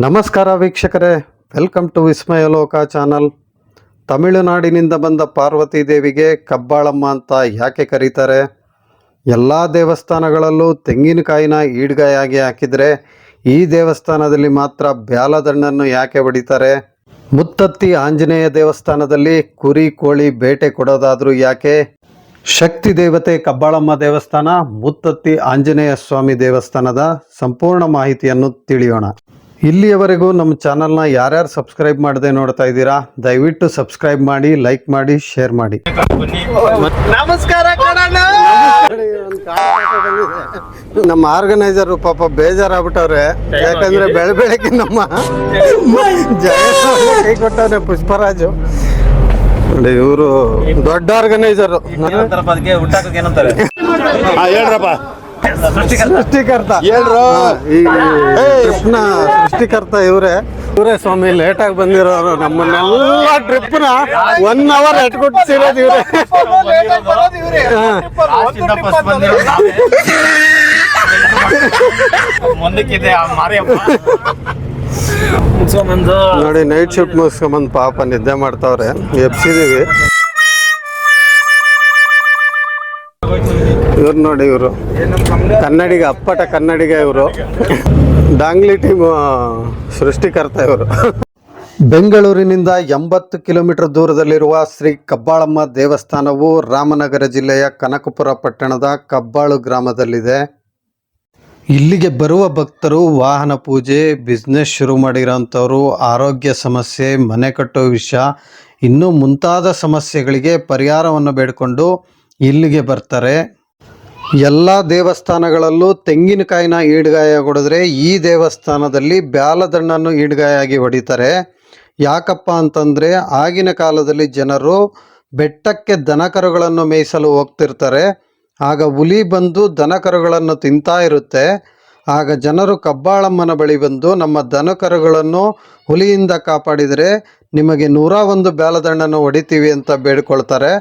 ನಮಸ್ಕಾರ ವೀಕ್ಷಕರೇ. Welcome to Vismayaloka channel. ತಮಿಳುನಾಡಿನಿಂದ ಬಂದ ಪಾರ್ವತಿ ದೇವಿಗೆ ಕಬ್ಬಾಳಮ್ಮ ಅಂತ ಯಾಕೆ ಕರೀತಾರೆ? ಎಲ್ಲ ದೇವಸ್ಥಾನಗಳಲ್ಲೂ ತೆಂಗಿನಕಾಯಿನ ಈಡ್ಗಾಯಾಗಿ ಹಾಕಿದರೆ ಈ ದೇವಸ್ಥಾನದಲ್ಲಿ ಮಾತ್ರ ಬ್ಯಾಲದಣ್ಣನ್ನು ಯಾಕೆ ಹೊಡಿತಾರೆ? ಮುತ್ತತ್ತಿ ಆಂಜನೇಯ ದೇವಸ್ಥಾನದಲ್ಲಿ ಕುರಿ, ಕೋಳಿ ಬೇಟೆ ಕೊಡೋದಾದರೂ ಯಾಕೆ? ಶಕ್ತಿ ದೇವತೆ ಕಬ್ಬಾಳಮ್ಮ ದೇವಸ್ಥಾನ, ಮುತ್ತತ್ತಿ ಆಂಜನೇಯ ಸ್ವಾಮಿ ದೇವಸ್ಥಾನದ ಸಂಪೂರ್ಣ ಮಾಹಿತಿಯನ್ನು ತಿಳಿಯೋಣ. ಇಲ್ಲಿಯವರೆಗೂ ನಮ್ಮ ಚಾನಲ್ನ ಯಾರ್ಯಾರು ಸಬ್ಸ್ಕ್ರೈಬ್ ಮಾಡದೆ ನೋಡ್ತಾ ಇದ್ದೀರಾ ದಯವಿಟ್ಟು ಸಬ್ಸ್ಕ್ರೈಬ್ ಮಾಡಿ ಲೈಕ್ ಮಾಡಿ ಶೇರ್ ಮಾಡಿ. ನಮಸ್ಕಾರ ನಮ್ಮ ಆರ್ಗನೈಸರ್ ಪಾಪ ಬೇಜಾರಾಗ್ಬಿಟ್ಟವ್ರೆ. ಯಾಕಂದ್ರೆ ಬೆಳೆ ಬೆಳಗ್ಗೆ ನಮ್ಮ ಜಯ ಕೊಟ್ಟವ್ರೆ ಪುಷ್ಪರಾಜು. ನೋಡಿ ಇವರು ದೊಡ್ಡ ಆರ್ಗನೈಸರ್. ಹೇಳ್ರಪ್ಪ. ಸೃಷ್ಟಿಕರ್ತ. ಈ ಟ್ರಿಪ್ನ ಸೃಷ್ಟಿಕರ್ತ ಇವರೇ. ಇವರೇ ಸ್ವಾಮಿ ಲೇಟ್ ಆಗಿ ಬಂದಿರೋರು ನಮ್ಮನ್ನೆಲ್ಲ ಟ್ರಿಪ್ನ ಒನ್ ಅವರ್ ಎಟ್ಕೊಟ್ಟಿರೋದು ಇವರೇ. ನೋಡಿ ನೈಟ್ ಶಿಫ್ಟ್ ಮುಗಿಸ್ಕೊಂಬಂದು ಪಾಪ ನಿದ್ದೆ ಮಾಡ್ತಾವ್ರೆ. ಎಬ್ಸಿದೀವಿ. ಇವ್ರು ನೋಡಿ ಇವರು. ಕನ್ನಡಿಗ, ಅಪ್ಪಟ ಕನ್ನಡಿಗ ಇವರು. ಡಾಂಗ್ಲಿ ಟೀಮ್ ಸೃಷ್ಟಿಕರ್ತ ಇವರು. ಬೆಂಗಳೂರಿನಿಂದ ಎಂಬತ್ತು ಕಿಲೋಮೀಟರ್ ದೂರದಲ್ಲಿರುವ ಶ್ರೀ ಕಬ್ಬಾಳಮ್ಮ ದೇವಸ್ಥಾನವು ರಾಮನಗರ ಜಿಲ್ಲೆಯ ಕನಕಪುರ ಪಟ್ಟಣದ ಕಬ್ಬಾಳು ಗ್ರಾಮದಲ್ಲಿದೆ. ಇಲ್ಲಿಗೆ ಬರುವ ಭಕ್ತರು ವಾಹನ ಪೂಜೆ ಬಿಸ್ನೆಸ್ ಶುರು ಮಾಡಿರೋಂಥವ್ರು, ಆರೋಗ್ಯ ಸಮಸ್ಯೆ, ಮನೆ ಕಟ್ಟೋ ವಿಷಯ, ಇನ್ನೂ ಮುಂತಾದ ಸಮಸ್ಯೆಗಳಿಗೆ ಪರಿಹಾರವನ್ನು ಬೇಡಿಕೊಂಡು ಇಲ್ಲಿಗೆ ಬರ್ತಾರೆ. ಎಲ್ಲ ದೇವಸ್ಥಾನಗಳಲ್ಲೂ ತೆಂಗಿನಕಾಯಿನ ಈಡ್ಗಾಯ ಹೊಡೆದ್ರೆ ಈ ದೇವಸ್ಥಾನದಲ್ಲಿ ಬ್ಯಾಲದಣ್ಣನ್ನು ಈಡ್ಗಾಯಾಗಿ ಹೊಡಿತಾರೆ. ಯಾಕಪ್ಪ ಅಂತಂದರೆ ಆಗಿನ ಕಾಲದಲ್ಲಿ ಜನರು ಬೆಟ್ಟಕ್ಕೆ ದನಕರುಗಳನ್ನು ಮೇಯಿಸಲು ಹೋಗ್ತಿರ್ತಾರೆ. ಆಗ ಹುಲಿ ಬಂದು ದನಕರುಗಳನ್ನು ತಿಂತಾ ಇರುತ್ತೆ. ಆಗ ಜನರು ಕಬ್ಬಾಳಮ್ಮನ ಬಳಿ ಬಂದು ನಮ್ಮ ದನಕರುಗಳನ್ನು ಹುಲಿಯಿಂದ ಕಾಪಾಡಿದರೆ ನಿಮಗೆ ನೂರ ಒಂದು ಬ್ಯಾಲದಣ್ಣನ್ನು ಹೊಡಿತೀವಿ ಅಂತ ಬೇಡ್ಕೊಳ್ತಾರೆ.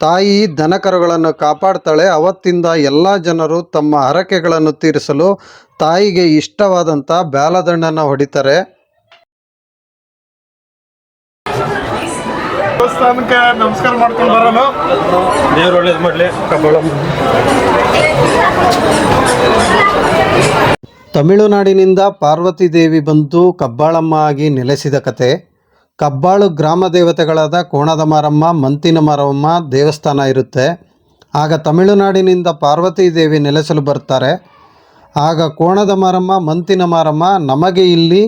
ತಾಯಿ ದನಕರುಗಳನ್ನು ಕಾಪಾಡ್ತಾಳೆ. ಅವತ್ತಿಂದ ಎಲ್ಲ ಜನರು ತಮ್ಮ ಹರಕೆಗಳನ್ನು ತೀರಿಸಲು ತಾಯಿಗೆ ಇಷ್ಟವಾದಂಥ ಬ್ಯಾಲದಣ್ಣನ ಹೊಡಿತಾರೆ. ದೇವಸ್ಥಾನಕ್ಕೆ ನಮಸ್ಕಾರ ಮಾಡ್ಕೊಂಡು ಬರೋಣ ದೇವ್ರು ಒಳ್ಳೇದು ಮಾಡ್ಲಿ ತಮಿಳುನಾಡಿನಿಂದ ಪಾರ್ವತಿ ದೇವಿ ಬಂದು ಕಬ್ಬಾಳಮ್ಮ ಆಗಿ ನೆಲೆಸಿದ ಕತೆ. ಕಬ್ಬಾಳು ಗ್ರಾಮ ದೇವತೆಗಳಾದ ಕೋಣದ ಮಾರಮ್ಮ ಮಂತಿನ ಮಾರಮ್ಮ ದೇವಸ್ಥಾನ ಇರುತ್ತೆ. ಆಗ ತಮಿಳುನಾಡಿನಿಂದ ಪಾರ್ವತಿ ದೇವಿ ನೆಲೆಸಲು ಬರ್ತಾರೆ. ಆಗ ಕೋಣದ ಮಾರಮ್ಮ ಮಂತಿನ ಮಾರಮ್ಮ ನಮಗೆ ಇಲ್ಲಿ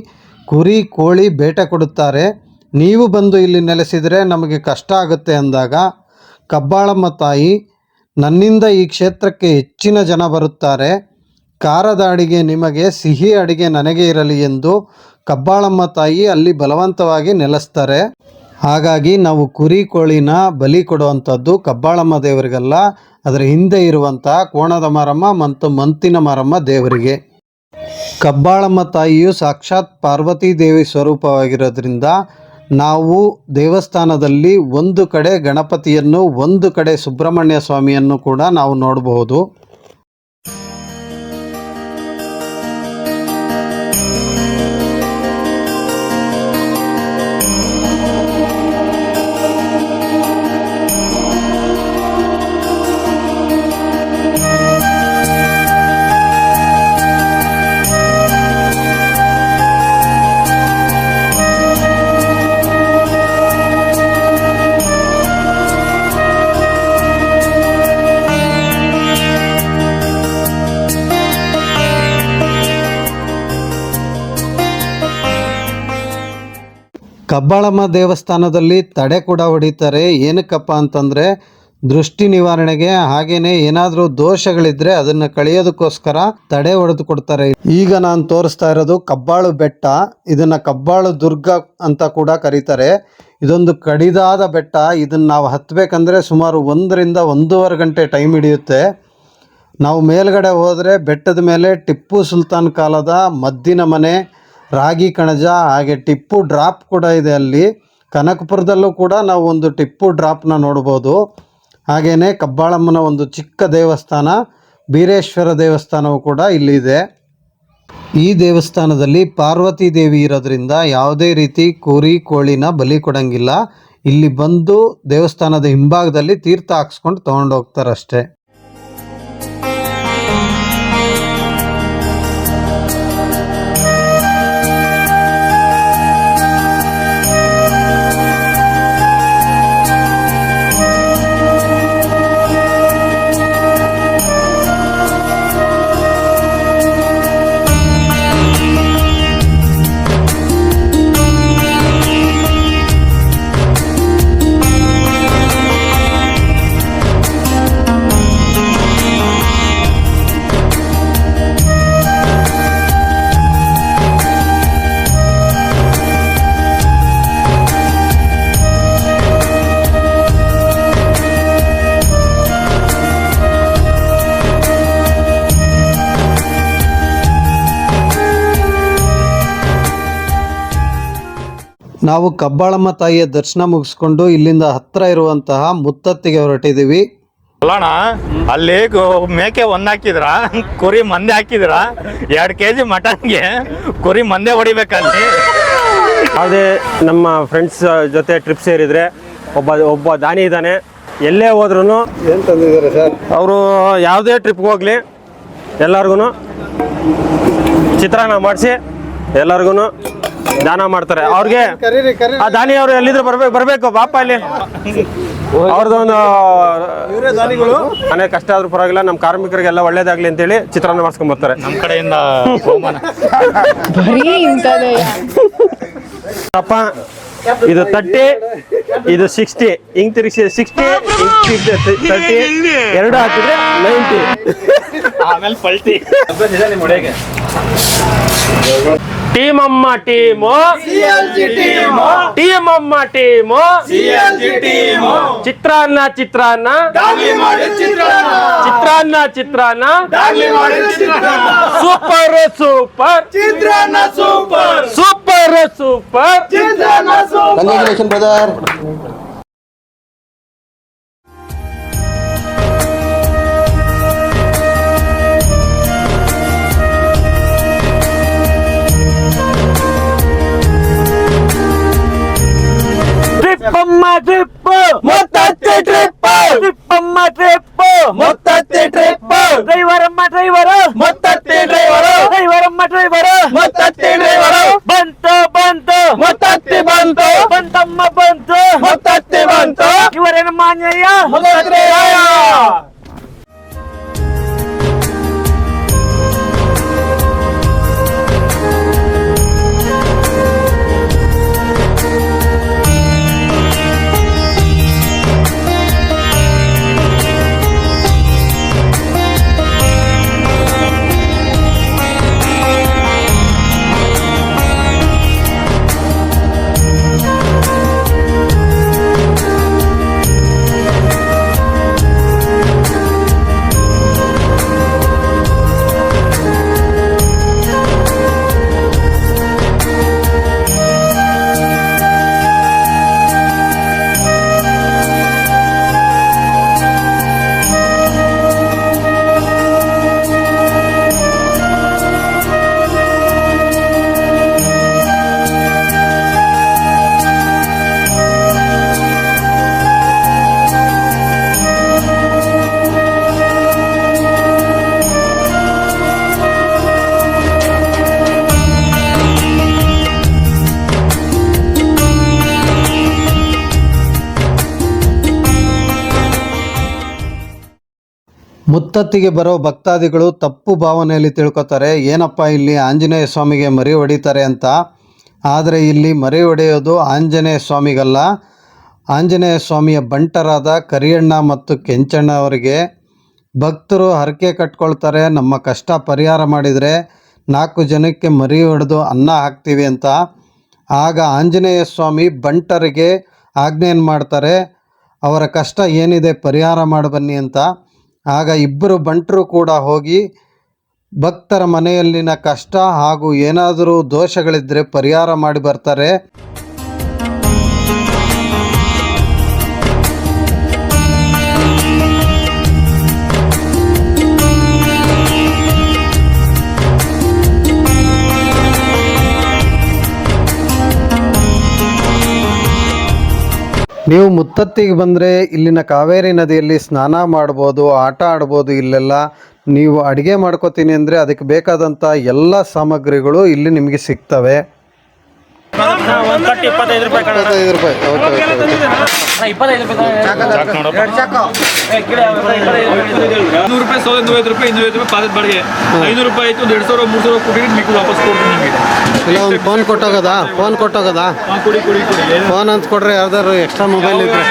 ಕುರಿ, ಕೋಳಿ ಬೇಟೆ ಕೊಡುತ್ತಾರೆ. ನೀವು ಬಂದು ಇಲ್ಲಿ ನೆಲೆಸಿದರೆ ನಮಗೆ ಕಷ್ಟ ಆಗುತ್ತೆ ಅಂದಾಗ, ಕಬ್ಬಾಳಮ್ಮ ತಾಯಿ ನನ್ನಿಂದ ಈ ಕ್ಷೇತ್ರಕ್ಕೆ ಹೆಚ್ಚಿನ ಜನ ಬರುತ್ತಾರೆ. ಖಾರದ ಅಡಿಗೆ ನಿಮಗೆ ಸಿಹಿ ಅಡಿಗೆ ನನಗೆ ಇರಲಿ ಎಂದು ಕಬ್ಬಾಳಮ್ಮ ತಾಯಿ ಅಲ್ಲಿ ಬಲವಂತವಾಗಿ ನೆಲೆಸ್ತಾರೆ. ಹಾಗಾಗಿ ನಾವು ಕುರಿ ಕೋಳಿನ ಬಲಿ ಕೊಡುವಂಥದ್ದು ಕಬ್ಬಾಳಮ್ಮ ದೇವರಿಗಲ್ಲ, ಅದರ ಹಿಂದೆ ಇರುವಂತಹ ಕೋಣದ ಮಾರಮ್ಮ ಮತ್ತು ಮಂತಿನ ಮಾರಮ್ಮ ದೇವರಿಗೆ. ಕಬ್ಬಾಳಮ್ಮ ತಾಯಿಯು ಸಾಕ್ಷಾತ್ ಪಾರ್ವತಿ ದೇವಿ ಸ್ವರೂಪವಾಗಿರೋದ್ರಿಂದ ನಾವು ದೇವಸ್ಥಾನದಲ್ಲಿ ಒಂದು ಕಡೆ ಗಣಪತಿಯನ್ನು, ಒಂದು ಕಡೆ ಸುಬ್ರಹ್ಮಣ್ಯ ಸ್ವಾಮಿಯನ್ನು ಕೂಡ ನಾವು ನೋಡಬಹುದು. ಕಬ್ಬಾಳಮ್ಮ ದೇವಸ್ಥಾನದಲ್ಲಿ ತಡೆ ಕೂಡ ಹೊಡಿತಾರೆ. ಏನಕ್ಕಪ್ಪ ಅಂತಂದರೆ, ದೃಷ್ಟಿ ನಿವಾರಣೆಗೆ ಹಾಗೇನೆ ಏನಾದರೂ ದೋಷಗಳಿದ್ರೆ ಅದನ್ನು ಕಳೆಯೋದಕ್ಕೋಸ್ಕರ ತಡೆ ಹೊಡೆದು ಕೊಡ್ತಾರೆ. ಈಗ ನಾನು ತೋರಿಸ್ತಾ ಇರೋದು ಕಬ್ಬಾಳು ಬೆಟ್ಟ. ಇದನ್ನ ಕಬ್ಬಾಳು ದುರ್ಗ ಅಂತ ಕೂಡ ಕರೀತಾರೆ. ಇದೊಂದು ಕಡಿದಾದ ಬೆಟ್ಟ. ಇದನ್ನ ನಾವು ಹತ್ತಬೇಕಂದ್ರೆ ಸುಮಾರು ಒಂದರಿಂದ ಒಂದೂವರೆ ಗಂಟೆ ಟೈಮ್ ಹಿಡಿಯುತ್ತೆ. ನಾವು ಮೇಲ್ಗಡೆ ಹೋದರೆ ಬೆಟ್ಟದ ಮೇಲೆ ಟಿಪ್ಪು ಸುಲ್ತಾನ್ ಕಾಲದ ಮದ್ದಿನ ಮನೆ. ರಾಗಿ ಕಣಜ, ಹಾಗೆ ಟಿಪ್ಪು ಡ್ರಾಪ್ ಕೂಡ ಇದೆ ಅಲ್ಲಿ. ಕನಕಪುರದಲ್ಲೂ ಕೂಡ ನಾವು ಒಂದು ಟಿಪ್ಪು ಡ್ರಾಪ್ನ ನೋಡ್ಬೋದು. ಹಾಗೆಯೇ ಕಬ್ಬಾಳಮ್ಮನ ಒಂದು ಚಿಕ್ಕ ದೇವಸ್ಥಾನ, ಬೀರೇಶ್ವರ ದೇವಸ್ಥಾನವು ಕೂಡ ಇಲ್ಲಿದೆ ಈ ದೇವಸ್ಥಾನದಲ್ಲಿ ಪಾರ್ವತಿ ದೇವಿ ಇರೋದ್ರಿಂದ ಯಾವುದೇ ರೀತಿ ಕುರಿ ಕೋಳಿನ ಬಲಿ ಕೊಡಂಗಿಲ್ಲ. ಇಲ್ಲಿ ಬಂದು ದೇವಸ್ಥಾನದ ಹಿಂಭಾಗದಲ್ಲಿ ತೀರ್ಥ ಹಾಕ್ಸ್ಕೊಂಡು ತೊಗೊಂಡು ನಾವು ಕಬ್ಬಾಳಮ್ಮ ತಾಯಿಯ ದರ್ಶನ ಮುಗಿಸ್ಕೊಂಡು ಇಲ್ಲಿಂದ ಹತ್ರ ಇರುವಂತಹ ಮುತ್ತತ್ತಿಗೆ ಹೊರಟಿದೀವಿ ಅಲ್ಲಣ್ಣ ಅಲ್ಲಿ ಗೊ- ಮೇಕೆ ಒಂದ್ ಹಾಕಿದ್ರ? ಕುರಿ ಮಂದೆ ಹಾಕಿದ್ರ? ಎರಡ್ ಕೆಜಿ ಮಟನ್ಗೆ ಕುರಿ ಮಂದೆ ಹೊಡಿಬೇಕಲ್ಲಿ. ಅದೇ ನಮ್ಮ ಫ್ರೆಂಡ್ಸ್ ಜೊತೆ ಟ್ರಿಪ್ ಸೇರಿದ್ರೆ ಒಬ್ಬ ಒಬ್ಬ ದಾನಿ ಇದ್ದಾನೆ. ಎಲ್ಲೇ ಹೋದ್ರು ಏನು ತಂದಿದ್ದಾರೆ ಸರ್ ಅವರು ಯಾವುದೇ ಟ್ರಿಪ್ ಹೋಗ್ಲಿ. ಎಲ್ಲರಿಗೂ ಚಿತ್ರಾನ್ನ ಮಾಡಿಸಿ ಎಲ್ಲರಿಗೂ ದಾನ ಮಾಡ್ತಾರೆ. ಅವ್ರಿಗೆ ಆ ದಾನಿ ಅವ್ರು ಎಲ್ಲಿದ್ರು ಬರ್ಬೇಕು ಬರ್ಬೇಕು ಬಾಪ ಇಲ್ಲಿ ಅವ್ರದ್ದೊಂದು ಮನೆ ಕಷ್ಟ ಆದ್ರೂ ಪರವಾಗಿಲ್ಲ ನಮ್ಮ ಕಾರ್ಮಿಕರಿಗೆಲ್ಲ ಒಳ್ಳೇದಾಗ್ಲಿ ಅಂತೇಳಿ ಚಿತ್ರಾನ್ನ ಮಾಡಿಸ್ಕೊಂಡ್ ಬರ್ತಾರೆ. ನಮ್ ಕಡೆಯಿಂದ ಅಪ್ಪ ಇದು ತರ್ಟಿ ಇದು ಸಿಕ್ಸ್ಟಿ. ಹಿಂಗ್ ತಿರುಗಿಸಿ ಸಿಕ್ಸ್ಟಿ ತರ್ಟಿ ಎರಡು ಹಾಕಿದ್ರೆ ನೈಂಟಿ. ಆಮೇಲೆ ಪಲ್ಟಿ. ಟೀಮ್ ಅಮ್ಮ ಟೀಮು ಟೀಮ್ ಅಮ್ಮ ಟೀಮು ಚಿತ್ರಾನ್ನ ಚಿತ್ರಾನ್ನ ಚಿತ್ರಾನ್ನ ಚಿತ್ರಾನ್ನ super super super super super congratulation trip Muthathi trip driver ಅಮ್ಮ ಮುತ್ತತ್ತಿಗೆ ಬರೋ ಭಕ್ತಾದಿಗಳು ತಪ್ಪು ಭಾವನೆಯಲ್ಲಿ ತಿಳ್ಕೊತಾರೆ, ಏನಪ್ಪ ಇಲ್ಲಿ ಆಂಜನೇಯ ಸ್ವಾಮಿಗೆ ಮರಿ ಹೊಡಿತಾರೆ ಅಂತ. ಆದರೆ ಇಲ್ಲಿ ಮರಿ ಹೊಡೆಯೋದು ಆಂಜನೇಯ ಸ್ವಾಮಿಗಲ್ಲ. ಆಂಜನೇಯ ಸ್ವಾಮಿಯ ಬಂಟರಾದ ಕರಿಯಣ್ಣ ಮತ್ತು ಕೆಂಚಣ್ಣ ಅವರಿಗೆ ಭಕ್ತರು ಹರಕೆ ಕಟ್ಕೊಳ್ತಾರೆ, ನಮ್ಮ ಕಷ್ಟ ಪರಿಹಾರ ಮಾಡಿದರೆ ನಾಲ್ಕು ಜನಕ್ಕೆ ಮರಿ ಹೊಡೆದು ಅನ್ನ ಹಾಕ್ತೀವಿ ಅಂತ. ಆಗ ಆಂಜನೇಯ ಸ್ವಾಮಿ ಬಂಟರಿಗೆ ಆಜ್ಞೆಯನ್ನು ಮಾಡ್ತಾರೆ, ಅವರ ಕಷ್ಟ ಏನಿದೆ ಪರಿಹಾರ ಮಾಡಿ ಬನ್ನಿ ಅಂತ. ಆಗ ಇಬ್ಬರು ಬಂಟರು ಕೂಡ ಹೋಗಿ ಭಕ್ತರ ಮನೆಯಲ್ಲಿನ ಕಷ್ಟ ಹಾಗೂ ಏನಾದರೂ ದೋಷಗಳಿದ್ದರೆ ಪರಿಹಾರ ಮಾಡಿ ಬರ್ತಾರೆ. ನೀವು ಮುತ್ತತ್ತಿಗೆ ಬಂದರೆ ಇಲ್ಲಿನ ಕಾವೇರಿ ನದಿಯಲ್ಲಿ ಸ್ನಾನ ಮಾಡ್ಬೋದು, ಆಟ ಆಡ್ಬೋದು, ಇಲ್ಲೆಲ್ಲ ನೀವು ಅಡುಗೆ ಮಾಡ್ಕೋತೀನಿ ಅಂದರೆ ಅದಕ್ಕೆ ಬೇಕಾದಂಥ ಎಲ್ಲ ಸಾಮಗ್ರಿಗಳು ಇಲ್ಲಿ ನಿಮಗೆ ಸಿಗ್ತವೆ. ಒಂದ್ ಕಟ್ಟಿ ಇಪ್ಪತ್ತೈದು ರೂಪಾಯಿ ಕಣ ಇಪ್ಪತ್ತೈದು ರೂಪಾಯಿ ಓಕೆ ಓಕೆ ಓಕೆ ಇಪ್ಪತ್ತೈದು ರೂಪಾಯಿ ಜಾಕ್ ನೋಡಪ್ಪ. ನೂರು ರೂಪಾಯಿ ಸಾವಿರದ ನೂರೈವತ್ತು ರೂಪಾಯಿ ಇನ್ನೂರೈವತ್ತು ರೂಪಾಯಿ ಪಾದದ ಬಾಡಿಗೆ. ಐನೂರು ರೂಪಾಯಿ ಆಯ್ತು ಒಂದು ಎರಡು ಸಾವಿರ ಮೂರು ಸಾವಿರ ವಾಪಸ್ ಕೊಡ್ತೀನಿ ನಿಮಗೆ. ಇಲ್ಲ ಒಂದು ಫೋನ್ ಕೊಟ್ಟೋಗದ? ಫೋನ್ ಕೊಟ್ಟೋಗದ? ಹಾಂ ಕೊಡಿ ಕೊಡಿ ಕೊಡಿ. ಫೋನ್ ಅಂತ ಕೊಡ್ರಿ ಯಾವ್ದಾದ್ರು ಎಕ್ಸ್ಟ್ರಾ ಮೊಬೈಲ್ ಇದ್ರೆ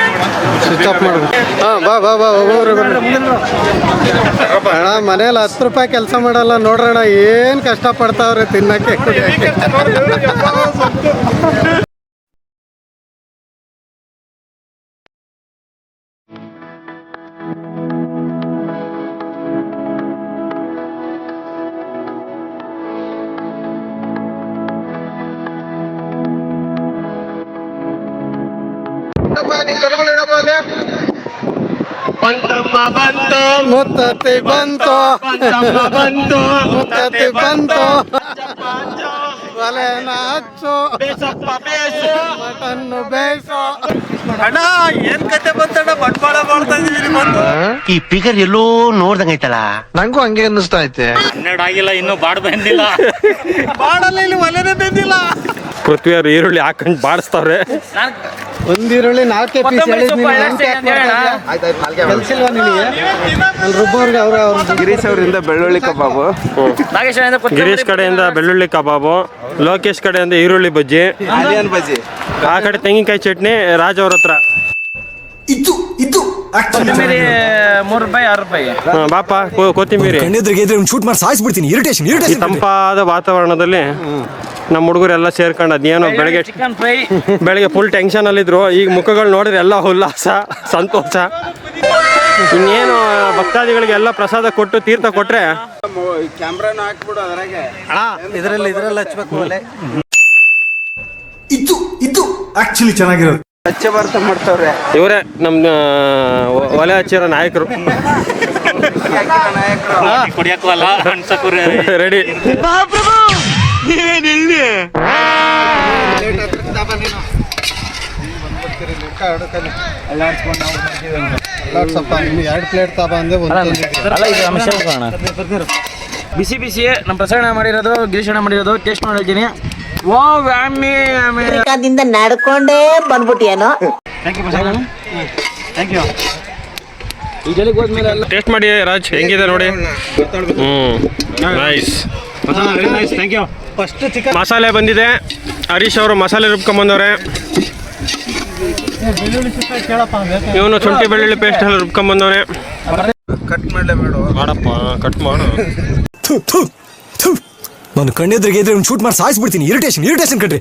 ಸ್ವಿಚ್ ಆಫ್ ಮಾಡ್ಬೇಕು ಹಾಂ ಬಾ ಬಾ ಬಾ ಹೋಗ್ರಿ ಅಣ್ಣ ಮನೇಲಿ ಹತ್ತು ರೂಪಾಯಿ ಕೆಲಸ ಮಾಡಲ್ಲ ನೋಡ್ರಣ್ಣ ಏನು ಕಷ್ಟಪಡ್ತಾವ್ರೆ ತಿನ್ನಕ್ಕೆ ಕುಡಿಯೋಕ್ಕೆ. ಮುತ್ತತ್ತಿ ಬಂತು ಮುತ್ತತ್ತಿ ಬಂತು ಒಲೆನ ಹಚ್ಚು ಮಟನ್ನು ಬೇಯಿಸು ಅಣ್ಣ ಏನ್ ಕತೆ ಬಂತಣ್ಣ ಬಂಡವಾಳ ಮಾಡ್ತಾ ಇದೀವಿ ಬಂದು. ಈ ಫಿಗರ್ ಎಲ್ಲೋ ನೋಡ್ದಂಗ ಐತಲ್ಲ ನಂಗೂ ಹಂಗೆ ಅನ್ನಿಸ್ತಾ ಐತೆ. ಹನ್ನೆರಡು ಆಗಿಲ್ಲ ಇನ್ನೂ ಬಾಡ್ ಬಂದಿಲ್ಲ. ಬಾಡಲ್ಲ ಇಲ್ಲಿ ಒಲೆನೇ ಬಂದಿಲ್ಲ. ಪೃಥ್ವಿಯವ್ರು ಈರುಳ್ಳಿ ಹಾಕೊಂಡು ಬಾಡಿಸ್ತಾವ್ರೆ. ಒಂದ್ ಈರುಳ್ಳಿ ನಾಲ್ಕೇ ಪೀಸ್ ಕೆಲ್ಸಿಲ್ವಾ ನಿನಗೆ? ಅಲ್ಲಿ ಅವ್ರ ಅವ್ರ ಗಿರೀಶ್ ಅವರಿಂದ ಬೆಳ್ಳುಳ್ಳಿ ಕಬಾಬು. ಗಿರೀಶ್ ಕಡೆಯಿಂದ ಬೆಳ್ಳುಳ್ಳಿ ಕಬಾಬು ಲೋಕೇಶ್ ಕಡೆಯಿಂದ ಈರುಳ್ಳಿ ಬಜ್ಜಿ ಬಜ್ಜಿ. ಆ ಕಡೆ ತೆಂಗಿನಕಾಯಿ ಚಟ್ನಿ ರಾಜ್ ಅವ್ರ ಹತ್ರ. ಕೊತ್ತಂಬರಿ ಮೂರು ರೂಪಾಯಿ ಆರು ರೂಪಾಯಿ. ಹಾ, ಬಾಪ ಕೊ- ಕೊತ್ತಿಮೀರಿ ಕಣ್ಣೆದ್ರಿಗೆ ಇದ್ರೆ ಒಂದು ಶೂಟ್ ಮಾಡಿ ಸಾಯಿಸ್ಬಿಡ್ತೀನಿ. ಇರಿಟೇಷನ್ ಈ ಇರಿಟೇಷನ್ ತಂಪಾದ ವಾತಾವರಣದಲ್ಲಿ ನಮ್ಮ ಹುಡುಗರೆಲ್ಲ ಸೇರ್ಕೊಂಡು ಅದೇನೋ ಬೆಳಗ್ಗೆ ಚಿಕನ್ ಫ್ರೈ ಬೆಳಗ್ಗೆ ಫುಲ್ ಟೆನ್ಷನ್ ಅಲ್ಲಿದ್ರು. ಈಗ ಮುಖಗಳು ನೋಡಿದ್ರೆ ಎಲ್ಲ ಉಲ್ಲಾಸ ಸಂತೋಷ. ಇನ್ನೇನು ಭಕ್ತಾದಿಗಳಿಗೆ ಎಲ್ಲ ಪ್ರಸಾದ ಕೊಟ್ಟು ತೀರ್ಥ ಕೊಟ್ರೆ. ಕ್ಯಾಮ್ರಾನು ಹಾಕ್ಬಿಡು ಅದ್ರಾಗೆ ಇದರಲ್ಲಿ ಇದರಲ್ಲಿ ಹಚ್ಬೇಕು ಒಲೆ. ಇದು ಇದು ಆಕ್ಚುಲಿ ಚೆನ್ನಾಗಿರೋದು. ಸ್ವಚ್ಛ ಭಾರತ ಮಾಡ್ತಾವ್ರೆ. ಇವರೇ ನಮ್ಮ ಒಲೆ ಹಚ್ಚಿರೋ ನಾಯಕರು. ರೆಡಿ. ಎರಡು ಪ್ಲೇಟ್ ತಾಪ ಅಂದ್ರೆ ಬಿಸಿ ಬಿಸಿಯೇ ನಮ್ಮ ಪ್ರಸರಣ ಮಾಡಿರೋದು ಗಿರೀಶಣ ಮಾಡಿರೋದು ಟೇಸ್ಟ್ ಮಾಡಿದ್ದೀನಿ ವ್ಯಾಮಿ ದಿಂದ ನಡ್ಕೊಂಡೇ ಬಂದ್ಬಿಟ್ಟಿಯೇನೋ ಟೇಸ್ಟ್ ಮಾಡಿ ರಾಜ್ ಹೆಂಗಿದೆ ನೋಡಿ? ಹ್ಞೂ ನೈಸ್ ಫಸ್ಟ್ ಚಿಕನ್ ಮಸಾಲೆ ಬಂದಿದೆ. ಹರೀಶ್ ಅವರು ಮಸಾಲೆ ರುಬ್ಕೊಂಬಂದವ್ರೆ. ಇವನು ಶುಂಠಿ ಬೆಳ್ಳುಳ್ಳಿ ಪೇಸ್ಟ್ ಎಲ್ಲ ರುಬ್ಕೊಂಬಂದವ್ರೆ. ಕಟ್ ಮಾಡಲೇ ಬೇಡ. ಮಾಡಪ್ಪ ಕಟ್ ಮಾಡು. ನಾನು ಕಣ್ಣೆದ್ರಿಗೆ ಒಂದು ಶೂಟ್ ಮಾಡಿ ಸಾಯಿಸ್ಬಿಡ್ತೀನಿ ಇರಿಟೇಷನ್ ಇರಿಟೇಷನ್ ಕಣ್ರಿ.